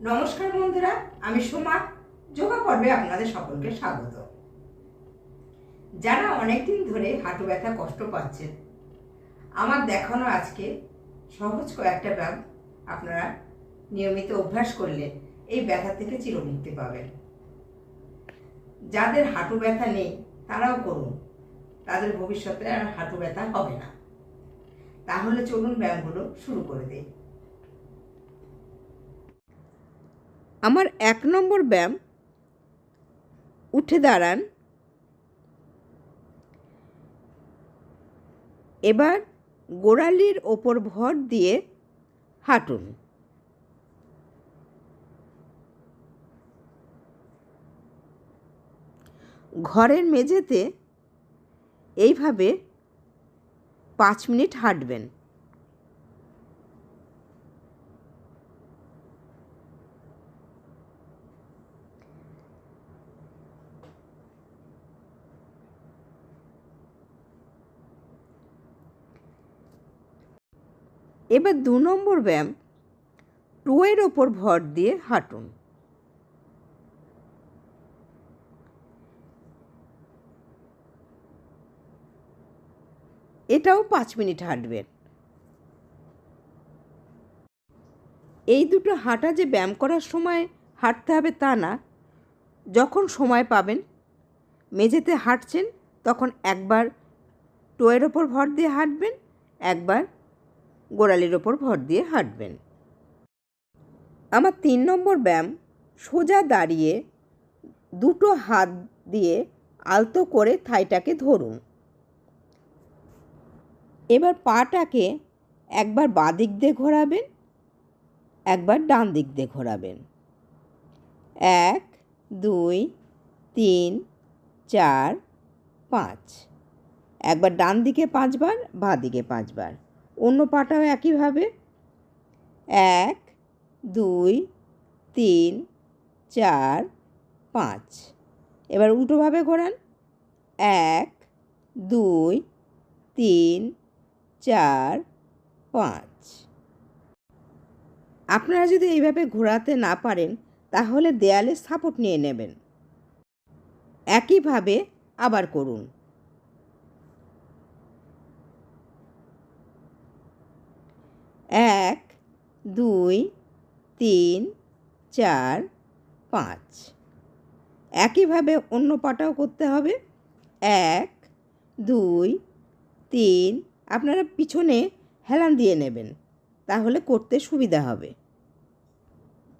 নমস্কার বন্ধুরা, আমি সোমা। যোগা পর্বে আপনাদের সকলকে স্বাগত। যারা অনেকদিন ধরে হাঁটু ব্যথা কষ্ট পাচ্ছেন, আমার দেখানো আজকে সহজ কয়েকটা ব্যায়াম আপনারা নিয়মিত অভ্যাস করলে এই ব্যথা থেকে চিরমুক্তি পাবেন। যাদের হাঁটু ব্যথা নেই, তারাও করুন। তাদের ভবিষ্যতে আর হাঁটু ব্যথা হবে না। তাহলে চলুন ব্যায়ামগুলো শুরু করে দিই। আমার এক নম্বর ব্যায়াম, উঠে দাঁড়ান। এবার গোড়ালির ওপর ভর দিয়ে হাঁটুন। ঘরের মেঝেতে এইভাবে পাঁচ মিনিট হাঁটবেন। এবার দু নম্বর ব্যায়াম টোয়ের ওপর ভর দিয়ে হাঁটুন। এটাও পাঁচ মিনিট হাঁটবেন। এই দুটো হাঁটা যে ব্যায়াম করার সময় হাঁটতে হবে তা না। যখন সময় পাবেন, মেঝেতে হাঁটছেন, তখন একবার টোয়ের ওপর ভর দিয়ে হাঁটবেন, একবার গোড়ালির ওপর ভর দিয়ে হাঁটবেন। আমার তিন নম্বর ব্যায়াম, সোজা দাঁড়িয়ে দুটো হাত দিয়ে আলতো করে থাইটাকে ধরুন। এবার পাটাকে একবার বাঁ দিক দিয়ে ঘোরাবেন, একবার ডান দিক দিয়ে ঘোরাবেন। এক, দুই, তিন, চার, পাঁচ। একবার ডান দিকে পাঁচবার, বাঁ দিকে পাঁচবার। অন্য পাটাও একইভাবে। এক, দুই, তিন, চার, পাঁচ। এবার উল্টোভাবে ঘোরান। এক, দুই, তিন, চার, পাঁচ। আপনারা যদি এইভাবে ঘোরাতে না পারেন, তাহলে দেয়ালে সাপোর্ট নিয়ে নেবেন। একইভাবে আবার করুন। এক, দুই, তিন, চার, পাঁচ। একইভাবে অন্য পাটাও করতে হবে। এক, দুই, তিন, আপনারা পিছনে হেলান দিয়ে নেবেন, তাহলে করতে সুবিধা হবে।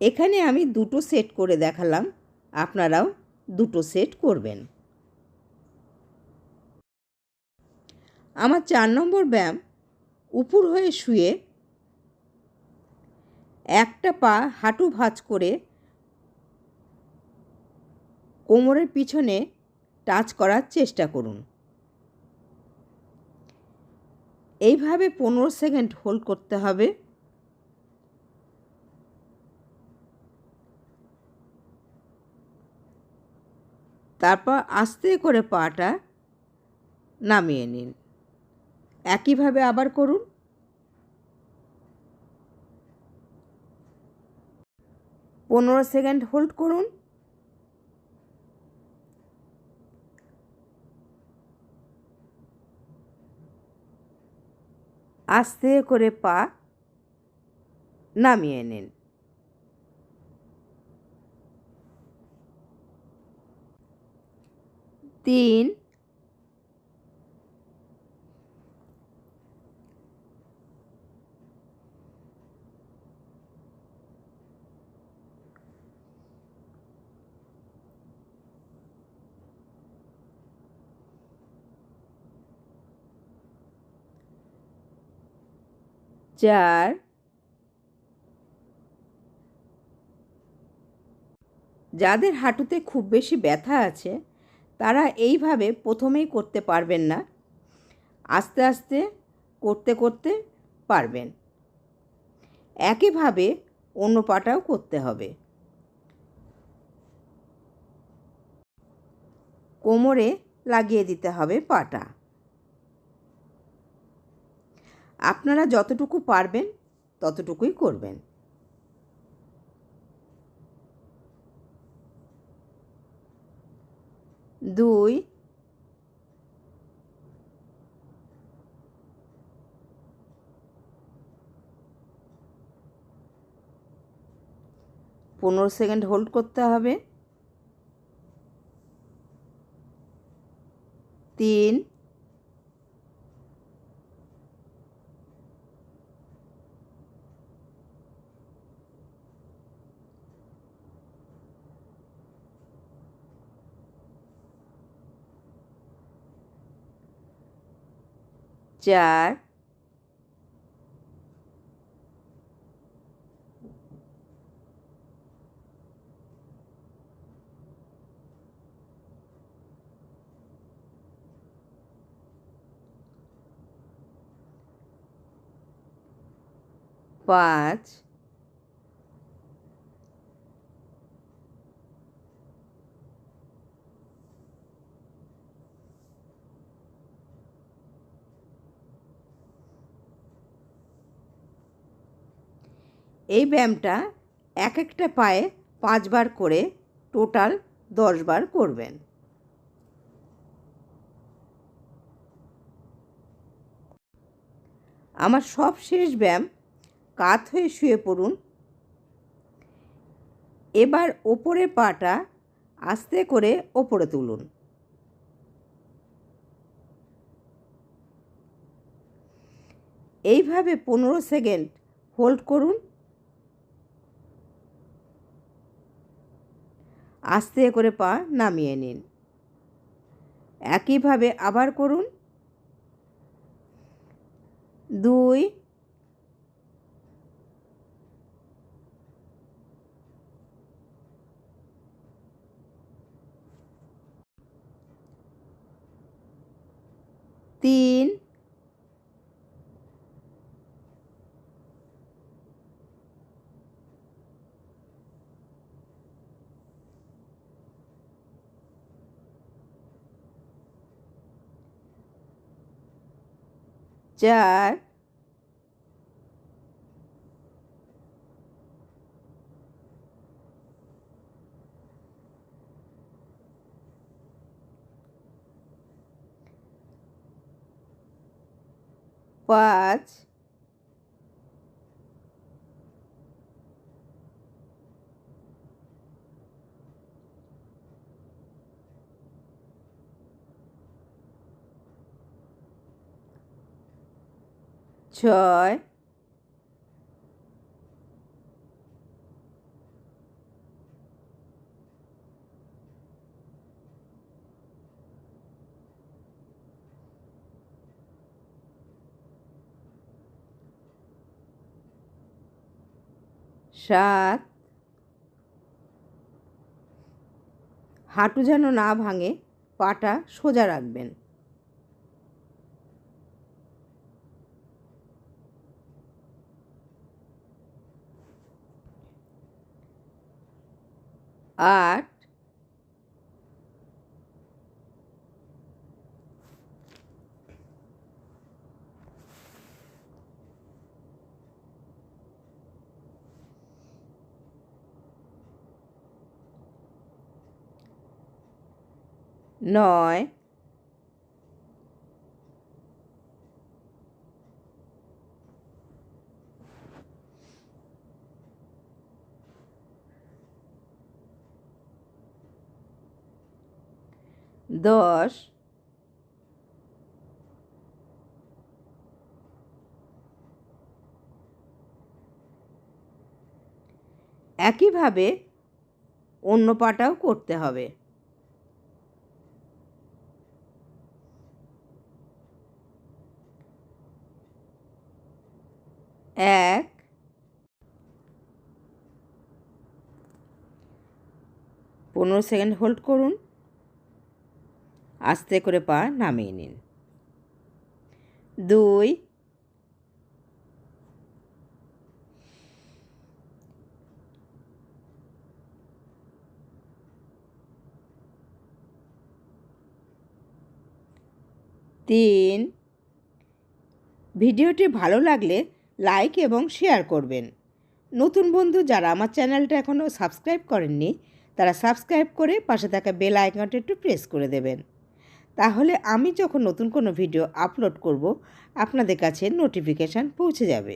এখানে আমি দুটো সেট করে দেখালাম, আপনারাও দুটো সেট করবেন। আমার চার নম্বর ব্যায়াম, উপুর হয়ে শুয়ে একটা পা হাঁটু ভাঁজ করে কোমরের পিছনে টাচ করার চেষ্টা করুন। এইভাবে পনেরো সেকেন্ড হোল্ড করতে হবে। তারপর আস্তে করে পাটা নামিয়ে নিন। একইভাবে আবার করুন। পনেরো সেকেন্ড হোল্ড করুন। আস্তে করে পা নামিয়ে নিন। তিন চার যাদের হাঁটুতে খুব বেশি ব্যথা আছে, তারা এইভাবে প্রথমেই করতে পারবেন না। আস্তে আস্তে করতে করতে পারবেন। একইভাবে অন্য পাটাও করতে হবে। কোমরে লাগিয়ে দিতে হবে পাটা। আপনারা যতটুকু পারবেন ততটুকুই করবেন। দুই। পনেরো সেকেন্ড হোল্ড করতে হবে। তিন। চার পাঁচ এই ব্যায়ামটা এক একটা পায়ে পাঁচবার করে টোটাল দশবার করবেন। আমার সব শেষ ব্যায়াম কাত হয়ে শুয়ে পড়ুন। এবার ওপরে পাটা আস্তে করে ওপরে তুলুন। এইভাবে পনেরো সেকেন্ড হোল্ড করুন। আস্তে করে পা নামিয়ে নিন। একইভাবে আবার করুন। দুই তিন চার পাঁচ ছয় সাত হাঁটু যেন না ভাঙে পাটা সোজা রাখবেন। আট নয় দশ একইভাবে অন্য পাটাও করতে হবে। এক পনেরো সেকেন্ড হোল্ড করুন। আস্তে করে পা নামিয়ে নিন। দুই। তিন। ভিডিওটি ভালো লাগলে লাইক এবং শেয়ার করবেন। নতুন বন্ধু যারা আমার চ্যানেলটা এখনও সাবস্ক্রাইব করেননি, তারা সাবস্ক্রাইব করে পাশে থাকা বেল আইকনটা একটু প্রেস করে দেবেন। তাহলে আমি যখন নতুন কোনো ভিডিও আপলোড করব, আপনাদের কাছে নোটিফিকেশান পৌঁছে যাবে।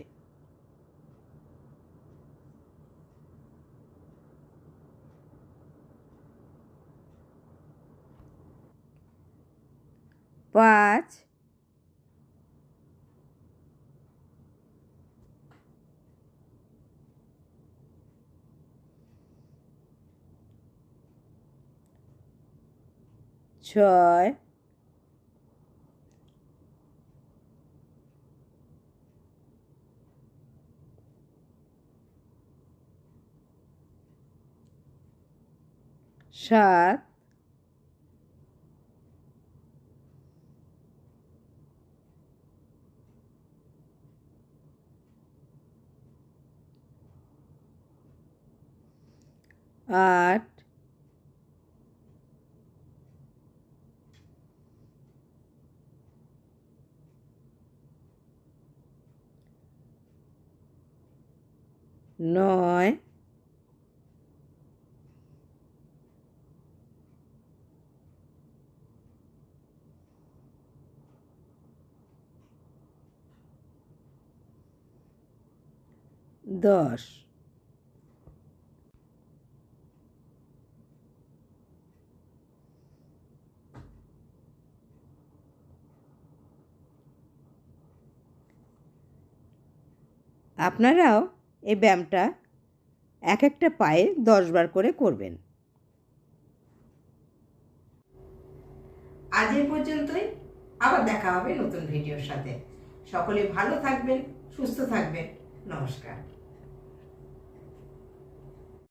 পাঁচ। ছয়। সাত আট নয় দশ। আপনারাও এই ব্যায়ামটা এক একটা পায়ে দশবার করে করবেন। আজ এই পর্যন্তই। আবার দেখা হবে নতুন ভিডিওর সাথে। সকলে ভালো থাকবেন, সুস্থ থাকবেন। নমস্কার।